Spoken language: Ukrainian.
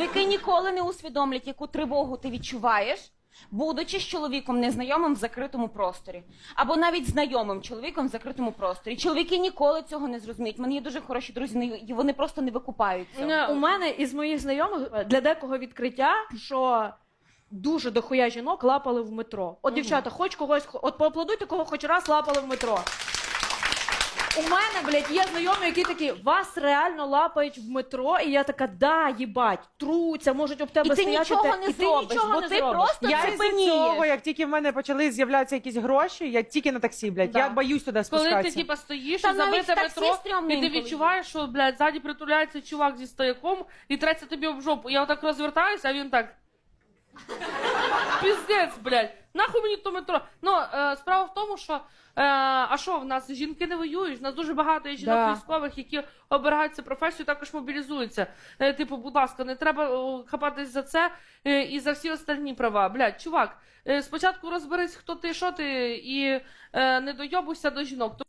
Чоловіки ніколи не усвідомлять, яку тривогу ти відчуваєш, будучи з чоловіком незнайомим в закритому просторі, або навіть знайомим чоловіком в закритому просторі. Чоловіки ніколи цього не зрозуміють. У мене є дуже хороші друзі, і вони просто не викупають цього. Е, У мене із моїх знайомих е, для декого відкриття, що дуже дохуя жінок лапали в метро. От, дівчата, хоч когось, от поаплодуйте, кого хоч раз лапали в метро. У мене, блядь, є знайомі, які такі, вас реально лапають в метро, і я така, да, їбать, труться, можуть об тебе І ти стояти. нічого те- не і ти зробиш, нічого бо не ти зробиш. просто Я із-за пенієш. цього, як тільки в мене почали з'являтися якісь гроші, я тільки на таксі, блядь. Да. Я боюсь туди Коли ти спускатися. типа стоїш Та і навіть забите в таксі метро, стрьомно і ти інколи відчуваєш, що, блядь, ззаді притуляється чувак зі стояком і треться тобі об жопу. Я отак розвертаюся, а він так. Піздець, блядь. Нахуй мені то метро. Ну, е, справа в тому, що. Е, а що, в нас жінки не воюють? В нас дуже багато є жінок Да. військових, які обирають цю професію, також мобілізуються. Е, типу, будь ласка, не треба о, хапатись за це е, і за всі остальні права. Блядь, чувак, е, спочатку розберись, хто ти, що ти, і е, не дойобуйся до жінок.